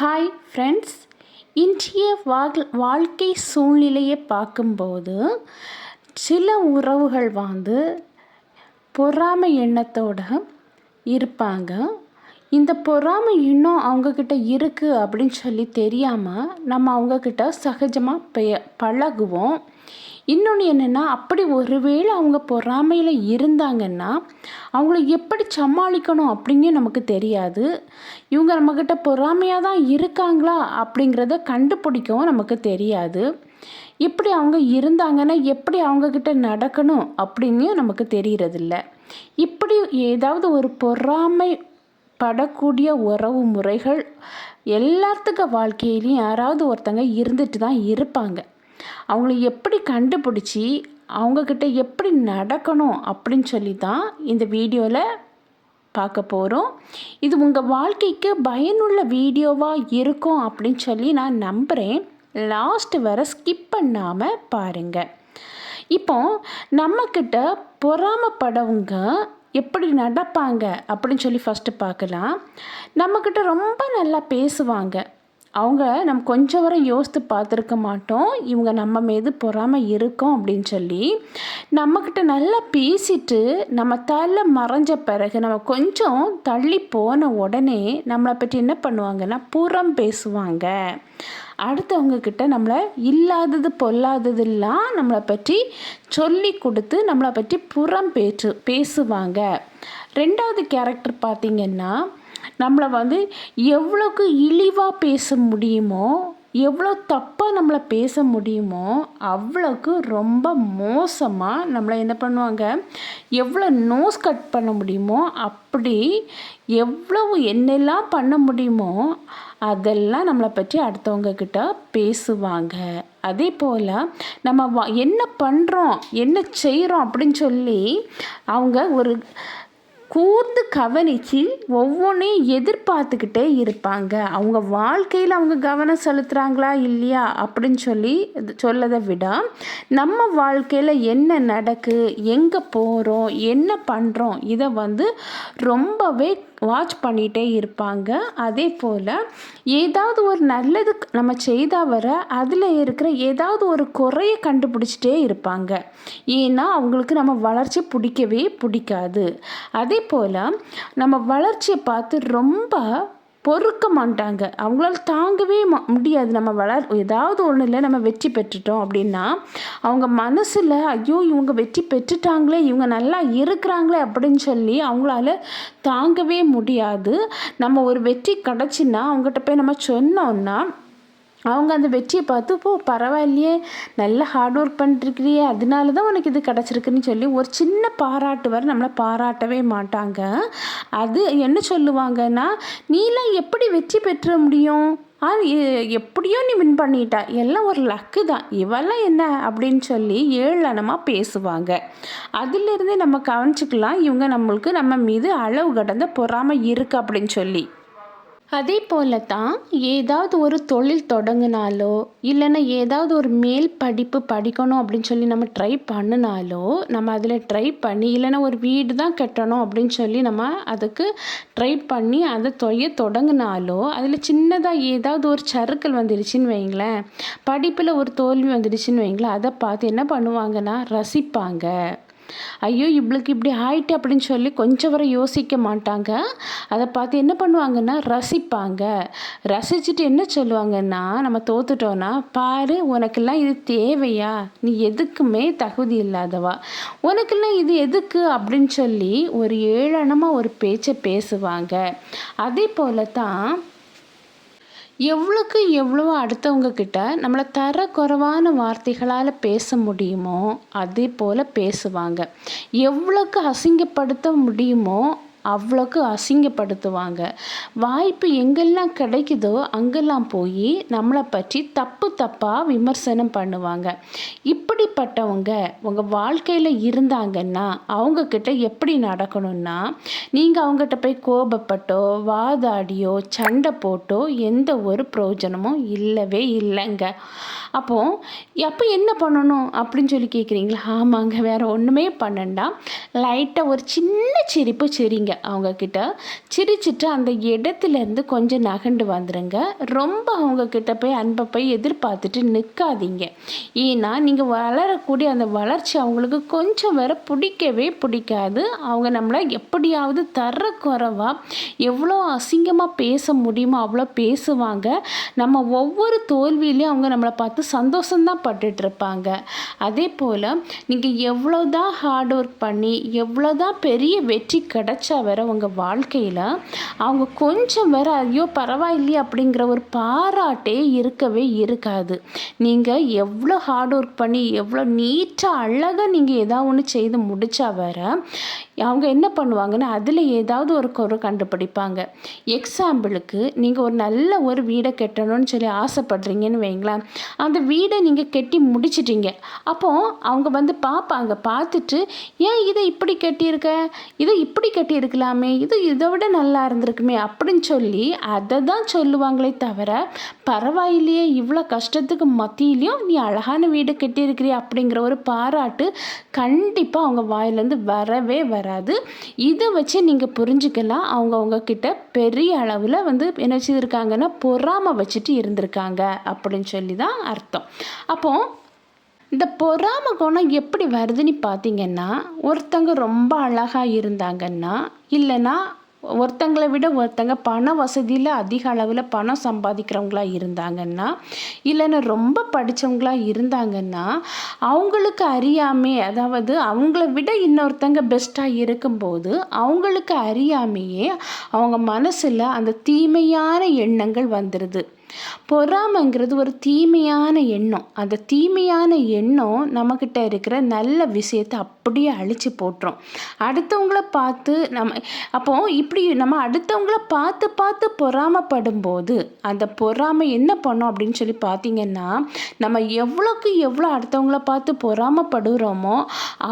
Hi friends இன்றைய வாழ்க்கை சூழ்நிலையை பார்க்கும்போது சில உறவுகள் வந்து பொறாமை எண்ணத்தோட இருப்பாங்க. இந்த பொறாமை இன்னும் அவங்கக்கிட்ட இருக்குது அப்படின்னு சொல்லி தெரியாமல் நம்ம அவங்கக்கிட்ட சகஜமாக பெ பழகுவோம். இன்னொன்று என்னென்னா அப்படி ஒருவேளை அவங்க பொறாமையில் இருந்தாங்கன்னா அவங்கள எப்படி சமாளிக்கணும் அப்படிங்க நமக்கு தெரியாது. இவங்க நம்மக்கிட்ட பொறாமையாக தான் இருக்காங்களா அப்படிங்கிறத கண்டுபிடிக்கவும் நமக்கு தெரியாது. இப்படி அவங்க இருந்தாங்கன்னா எப்படி அவங்கக்கிட்ட நடக்கணும் அப்படின்னு நமக்கு தெரியறதில்ல. இப்படி ஏதாவது ஒரு பொறாமை படக்கூடிய உறவு முறைகள் எல்லாத்துக்கு வாழ்க்கையிலையும் யாராவது ஒருத்தங்க இருந்துட்டு தான் இருப்பாங்க. அவங்கள எப்படி கண்டுபிடிச்சி அவங்கக்கிட்ட எப்படி நடக்கணும் அப்படின்னு சொல்லி தான் இந்த வீடியோவில் பார்க்க போகிறோம் இது உங்கள் வாழ்க்கைக்கு பயனுள்ள வீடியோவாக இருக்கும் அப்படின்னு சொல்லி நான் நம்புகிறேன் லாஸ்ட் வர ஸ்கிப் பண்ணாமல் பாருங்கள் இப்போ நம்மக்கிட்ட பொறாமப்படவங்க எப்படி நடப்பாங்க அப்படின்னு சொல்லி ஃபஸ்ட்டு பார்க்கலாம். நம்மக்கிட்ட ரொம்ப நல்லா பேசுவாங்க. அவங்க நம்ம கொஞ்சம் வரை யோசித்து பார்த்துருக்க மாட்டோம். இவங்க நம்ம மீது பொறாமல் இருக்கோம் அப்படின்னு சொல்லி நம்மக்கிட்ட நல்லா பேசிட்டு நம்ம தலை மறைஞ்ச பிறகு நம்ம கொஞ்சம் தள்ளி போன உடனே நம்மளை பற்றி என்ன பண்ணுவாங்கன்னா புறம் பேசுவாங்க. அடுத்தவங்கக்கிட்ட நம்மளை இல்லாதது பொல்லாததெல்லாம் நம்மளை பற்றி சொல்லி கொடுத்து நம்மளை பற்றி புறம் பேச்சு பேசுவாங்க. ரெண்டாவது கேரக்டர் பார்த்திங்கன்னா நம்மளை வந்து எவ்வளோக்கு இழிவாக பேச முடியுமோ எவ்வளோ தப்பாக நம்மளை பேச முடியுமோ அவ்வளோக்கு ரொம்ப மோசமாக நம்மளை என்ன பண்ணுவாங்க? எவ்வளோ நோஸ் கட் பண்ண முடியுமோ அப்படி எவ்வளவு என்னெல்லாம் பண்ண முடியுமோ அதெல்லாம் நம்மளை பற்றி அடுத்தவங்கக்கிட்ட பேசுவாங்க. அதே போல் நம்ம என்ன பண்ணுறோம் என்ன செய்கிறோம் அப்படின்னு சொல்லி அவங்க ஒரு கூர்ந்து கவனித்து ஒவ்வொன்றையும் எதிர்பார்த்துக்கிட்டே இருப்பாங்க. அவங்க வாழ்க்கையில் அவங்க கவனம் செலுத்துகிறாங்களா இல்லையா அப்படின்னு சொல்லி சொல்லதை விட நம்ம வாழ்க்கையில் என்ன நடக்கு எங்கே போகிறோம் என்ன பண்ணுறோம் இதை வந்து ரொம்பவே வாட்ச் பண்ணிகிட்டே இருப்பாங்க. அதே போல் ஏதாவது ஒரு நல்லது நம்ம செய்தால் வர அதில் இருக்கிற ஏதாவது ஒரு குறைய கண்டுபிடிச்சிட்டே இருப்பாங்க. ஏன்னா அவங்களுக்கு நம்ம வளர்ச்சி பிடிக்கவே பிடிக்காது. அதே போல் நம்ம வளர்ச்சியை பார்த்து ரொம்ப பொறுக்க மாட்டாங்க அவங்களால தாங்கவே முடியாது. நம்ம வளர் ஏதாவது ஒன்று இல்லை நம்ம வெற்றி பெற்றுட்டோம் அப்படின்னா அவங்க மனசில் ஐயோ இவங்க வெற்றி பெற்றுட்டாங்களே இவங்க நல்லா இருக்கிறாங்களே அப்படின்னு சொல்லி அவங்களால தாங்கவே முடியாது. நம்ம ஒரு வெற்றி கிடச்சின்னா அவங்ககிட்ட போய் நம்ம சொன்னோன்னா அவங்க அந்த வெற்றியை பார்த்து போ பரவாயில்லையே நல்ல ஹார்ட் ஒர்க் பண்ணிருக்கிறியே அதனால தான் உனக்கு இது கிடச்சிருக்குன்னு சொல்லி ஒரு சின்ன பாராட்டு வர நம்மளை பாராட்டவே மாட்டாங்க. அது என்ன சொல்லுவாங்கன்னா நீலாம் எப்படி வெற்றி பெற்ற முடியும்? ஆ எப்படியோ நீ வின் பண்ணிட்டா. எல்லாம் ஒரு லக்கு தான். இவெல்லாம் என்ன? அப்படின்னு சொல்லி ஏழனமாக பேசுவாங்க. அதிலிருந்து நம்ம கவனிச்சிக்கலாம் இவங்க நம்மளுக்கு நம்ம மீது அளவு கடந்த பொறாமல் இருக்குது அப்படின்னு சொல்லி. அதே போல தான் ஏதாவது ஒரு தொழில் தொடங்கினாலோ இல்லைன்னா ஏதாவது ஒரு மேல் படிப்பு படிக்கணும் அப்படின்னு சொல்லி நம்ம ட்ரை பண்ணினாலோ நம்ம அதில் ட்ரை பண்ணி இல்லைன்னா ஒரு வீடு தான் கட்டணும் அப்படின்னு சொல்லி நம்ம அதுக்கு ட்ரை பண்ணி அதை தொய்ய தொடங்கினாலோ அதில் சின்னதாக ஏதாவது ஒரு சறுக்கல் வந்துடுச்சின்னு வைங்களேன். படிப்பில் ஒரு தோல்வி வந்துடுச்சின்னு வைங்களேன். அதை பார்த்து என்ன பண்ணுவாங்கன்னா ரசிப்பாங்க. ஐயோ இவளுக்கு இப்படி ஆயிட்டு அப்படின்னு சொல்லி கொஞ்சம் வரை யோசிக்க மாட்டாங்க. அதை பார்த்து என்ன பண்ணுவாங்கன்னா ரசிப்பாங்க. ரசிச்சுட்டு என்ன சொல்லுவாங்கன்னா நம்ம தோத்துட்டோன்னா பாரு உனக்கெல்லாம் இது தேவையா? நீ எதுக்குமே தகுதி இல்லாதவா? உனக்கெல்லாம் இது எதுக்கு? அப்படின்னு சொல்லி ஒரு ஏழனமாக ஒரு பேச்சை பேசுவாங்க. அதே போல தான் எவ்வளோக்கு எவ்வளோ அடுத்தவங்க கிட்ட நம்மளை தர குறைவான வார்த்தைகளால் பேச முடியுமோ அதே போல் பேசுவாங்க. எவ்வளோக்கு அசிங்கப்படுத்த முடியுமோ அவ்வளோக்கு அசிங்கப்படுத்துவாங்க. வாய்ப்பு எங்கெல்லாம் கிடைக்குதோ அங்கெல்லாம் போய் நம்மளை பற்றி தப்பு தப்பாக விமர்சனம் பண்ணுவாங்க. இப்படிப்பட்டவங்க உங்கள் வாழ்க்கையில் இருந்தாங்கன்னா அவங்கக்கிட்ட எப்படி நடக்கணும்னா நீங்கள் அவங்ககிட்ட போய் கோபப்பட்டோ வாதாடியோ சண்டை போட்டோ எந்த ஒரு பிரயோஜனமும் இல்லவே இல்லைங்க. அப்போது அப்போ என்ன பண்ணணும்? அப்படின்னு சொல்லி கேட்குறீங்களா ஆமாங்க வேறு ஒன்றுமே பண்ணண்டா. லைட்டாக ஒரு சின்ன சிரிப்பு சிரிங்க. சிரிங்க அவங்கக்கிட்ட சிரிச்சிட்டு அந்த இடத்துலேருந்து கொஞ்சம் நகண்டு வந்துடுங்க ரொம்ப அவங்கக்கிட்ட போய் அன்பை போய் எதிர்பார்த்துட்டு நிற்காதீங்க. ஏன்னா நீங்கள் வளரக்கூடிய அந்த வளர்ச்சி அவங்களுக்கு கொஞ்சம் வேற பிடிக்கவே பிடிக்காது. அவங்க நம்மளை எப்படியாவது தர குறைவாக எவ்வளோ அசிங்கமாக பேச முடியுமோ அவ்வளோ பேசுவாங்க. நம்ம ஒவ்வொரு தோல்வியிலையும் அவங்க நம்மளை பார்த்து சந்தோஷம்தான் பட்டுட்ருப்பாங்க. அதே போல் நீங்கள் எவ்வளோ தான் ஹார்ட் ஒர்க் பண்ணி எவ்வளோ தான் பெரிய வெற்றி கிடைச்சா வேற உங்கள் வாழ்க்கையில் அவங்க கொஞ்சம் வேற ஐயோ பரவாயில்லையே அப்படிங்கிற ஒரு பாராட்டே இருக்கவே இருக்காது. நீங்கள் எவ்வளோ ஹார்ட் ஒர்க் பண்ணி எவ்வளோ நீட்டாக அழகாக நீங்கள் ஏதாவது ஒன்று செய்து முடித்தா வேற அவங்க என்ன பண்ணுவாங்கன்னா அதில் ஏதாவது ஒரு குறை கண்டுபிடிப்பாங்க. எக்ஸாம்பிளுக்கு நீங்கள் ஒரு நல்ல ஒரு வீடை கட்டணும்னு சொல்லி ஆசைப்படுறீங்கன்னு வைங்களேன். அந்த வீடை நீங்கள் கட்டி முடிச்சிட்டீங்க. அப்போது அவங்க வந்து பார்ப்பாங்க. பார்த்துட்டு ஏன் இதை இப்படி கட்டியிருக்க? இதை இப்படி கட்டியிருக்கலாமே? இது இதை விட நல்லா இருந்திருக்குமே? அப்படின்னு சொல்லி அதை தான் சொல்லுவாங்களே தவிர பரவாயில்லையே இவ்வளோ கஷ்டத்துக்கு மத்தியிலையும் நீ அழகான வீடு கட்டியிருக்கிறீ அப்படிங்கிற ஒரு பாராட்டு கண்டிப்பாக அவங்க வாயிலேருந்து வரவே வராது. இதை வச்சு நீங்கள் புரிஞ்சுக்கலாம். அவங்க அவங்கக்கிட்ட பெரிய அளவில் வந்து என்ன வச்சுருக்காங்கன்னா பொறாமை வச்சுட்டு இருந்திருக்காங்க அப்படின்னு சொல்லி தான் அர்த்தம். அப்போது இந்த பொறாம குணம் எப்படி வருதுன்னு பார்த்தீங்கன்னா ஒருத்தங்க ரொம்ப அழகாக இருந்தாங்கன்னா இல்லைன்னா ஒருத்தங்களை விட ஒருத்தங்க பண வசதியில் அதிக அளவில் பணம் சம்பாதிக்கிறவங்களா இருந்தாங்கன்னா இல்லைன்னா ரொம்ப படித்தவங்களா இருந்தாங்கன்னா அவங்களுக்கு அறியாமே அதாவது அவங்கள விட இன்னொருத்தங்க பெஸ்ட்டாக இருக்கும்போது அவங்களுக்கு அறியாமையே அவங்க மனசில் அந்த தீமையான எண்ணங்கள் வந்துடுது பொறாமைங்கிறது ஒரு தீமையான எண்ணம். அந்த தீமையான எண்ணம் நம்மக்கிட்ட இருக்கிற நல்ல விஷயத்தை அப்படியே அழித்து போட்டுரும். அடுத்தவங்கள பார்த்து நம்ம அப்போ இப்படி நம்ம அடுத்தவங்கள பார்த்து பார்த்து பொறாமப்படும் போது அந்த பொறாமை என்ன பண்ணோம் அப்படின்னு சொல்லி பார்த்தீங்கன்னா நம்ம எவ்வளோக்கு எவ்வளோ அடுத்தவங்கள பார்த்து பொறாமப்படுகிறோமோ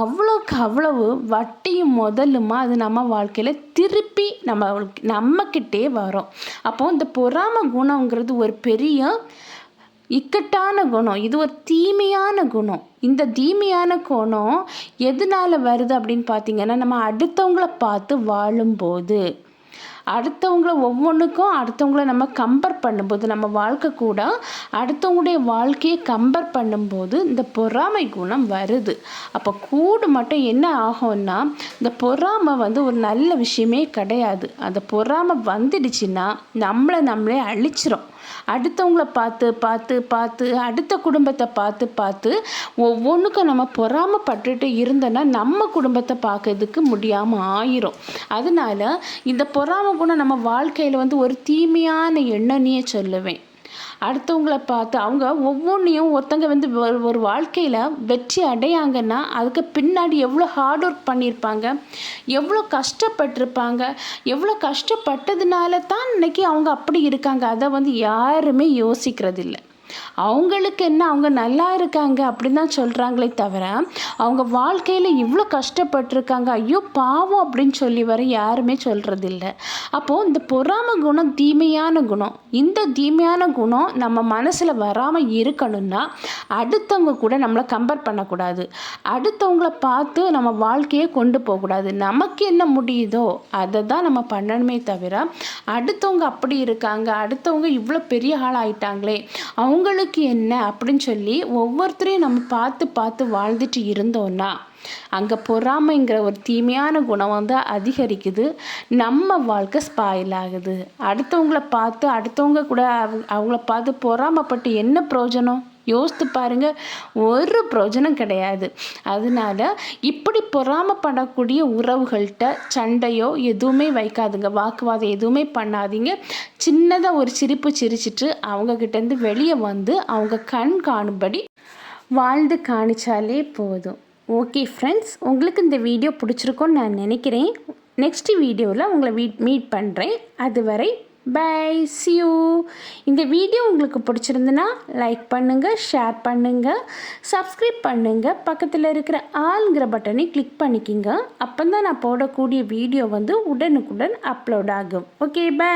அவ்வளோக்கு அவ்வளவு வட்டியும் முதலுமா அது நம்ம வாழ்க்கையில் திருப்பி நம்ம நம்மக்கிட்டே வரும். அப்போ இந்த பொறாம குணங்கிறது ஒரு ஒரு பெரிய இக்கட்டான குணம். இது ஒரு தீமையான குணம். இந்த தீமையான குணம் எதனால் வருது அப்படின்னு பார்த்தீங்கன்னா நம்ம அடுத்தவங்கள பார்த்து வாழும்போது. அடுத்தவங்கள ஒவ்வொன்றுக்கும் அடுத்தவங்கள நம்ம கம்பேர் பண்ணும்போது நம்ம வாழ்க்கை கூட அடுத்தவங்களுடைய வாழ்க்கையை கம்பேர் பண்ணும்போது இந்த பொறாமை குணம் வருது. அப்போ கூடு மட்டும் என்ன ஆகும்னா இந்த பொறாமை வந்து ஒரு நல்ல விஷயமே கிடையாது. அந்த பொறாமை வந்துடுச்சுன்னா நம்மளை நம்மளே அழிச்சிரும். அடுத்தவங்கள பார்த்து பார்த்து பார்த்து அடுத்த குடும்பத்தை பார்த்து பார்த்து ஒவ்வொன்றுக்கும் நம்ம பொறாமப்பட்டுட்டு இருந்தோன்னா நம்ம குடும்பத்தை பார்க்கறதுக்கு முடியாமல் ஆயிரும். அதனால இந்த பொறாம குணம் நம்ம வாழ்க்கையில் வந்து ஒரு தீமையான எண்ணனையே சொல்லுவேன். அடுத்தவங்களை பார்த்து அவங்க ஒவ்வொன்றையும் ஒருத்தங்க வந்து ஒரு ஒரு வாழ்க்கையில் வெற்றி அடையாங்கன்னா அதுக்கு பின்னாடி எவ்வளோ ஹார்ட் ஒர்க் பண்ணியிருப்பாங்க எவ்வளோ கஷ்டப்பட்டிருப்பாங்க எவ்வளோ கஷ்டப்பட்டதுனால தான் இன்றைக்கி அவங்க அப்படி இருக்காங்க அதை வந்து யாருமே யோசிக்கிறதில்ல. அவங்களுக்கு என்ன அவங்க நல்லா இருக்காங்க அப்படின்னு தான் சொல்கிறாங்களே தவிர அவங்க வாழ்க்கையில் இவ்வளோ கஷ்டப்பட்டிருக்காங்க ஐயோ பாவம் அப்படின்னு சொல்லி வர யாருமே சொல்கிறதில்ல அப்போது இந்த பொறாம குணம் தீமையான குணம். இந்த தீமையான குணம் நம்ம மனசில் வராமல் இருக்கணும்னா அடுத்தவங்க கூட நம்மளை கம்பேர் பண்ணக்கூடாது. அடுத்தவங்கள பார்த்து நம்ம வாழ்க்கையை கொண்டு போகக்கூடாது. நமக்கு என்ன முடியுதோ அதை தான் நம்ம பண்ணணுமே தவிர அடுத்தவங்க அப்படி இருக்காங்க அடுத்தவங்க இவ்வளோ பெரிய ஆளாகிட்டாங்களே அவங்க அவங்களுக்கு என்ன அப்படின்னு சொல்லி ஒவ்வொருத்தரையும் நம்ம பார்த்து பார்த்து வாழ்ந்துட்டு இருந்தோன்னா அங்கே பொறாமைங்கிற ஒரு தீமையான குணம் வந்து அதிகரிக்குது. நம்ம வாழ்க்கை ஸ்பாயில் ஆகுது. அடுத்தவங்கள பார்த்து அடுத்தவங்க கூட அவங்கள பார்த்து பொறாமப்பட்டு என்ன பிரயோஜனம்? யோசித்து பாருங்கள் ஒரு பிரயோஜனம் கிடையாது. அதனால இப்படி பொறாமப்படக்கூடிய உறவுகள்கிட்ட சண்டையோ எதுவுமே வைக்காதுங்க. வாக்குவாதம் எதுவுமே பண்ணாதீங்க. சின்னதாக ஒரு சிரிப்பு சிரிச்சிட்டு அவங்கக்கிட்டேருந்து வெளியே வந்து அவங்க கண் காணும்படி வாழ்ந்து காணிச்சாலே போதும். ஓகே ஃப்ரெண்ட்ஸ் உங்களுக்கு இந்த வீடியோ பிடிச்சிருக்கோன்னு நான் நினைக்கிறேன். நெக்ஸ்ட் வீடியோவில் உங்களை வீட் மீட் பண்ணுறேன் அதுவரை பை சியூ இந்த வீடியோ உங்களுக்கு பிடிச்சிருந்துன்னா லைக் பண்ணுங்கள் ஷேர் பண்ணுங்கள் சப்ஸ்கிரைப் பண்ணுங்கள் பக்கத்தில் இருக்கிற ஆளுங்கிற பட்டனை கிளிக் பண்ணிக்கிங்க. அப்போ தான் நான் போடக்கூடிய வீடியோ வந்து உடனுக்குடன் அப்லோட் ஆகும். Okay bye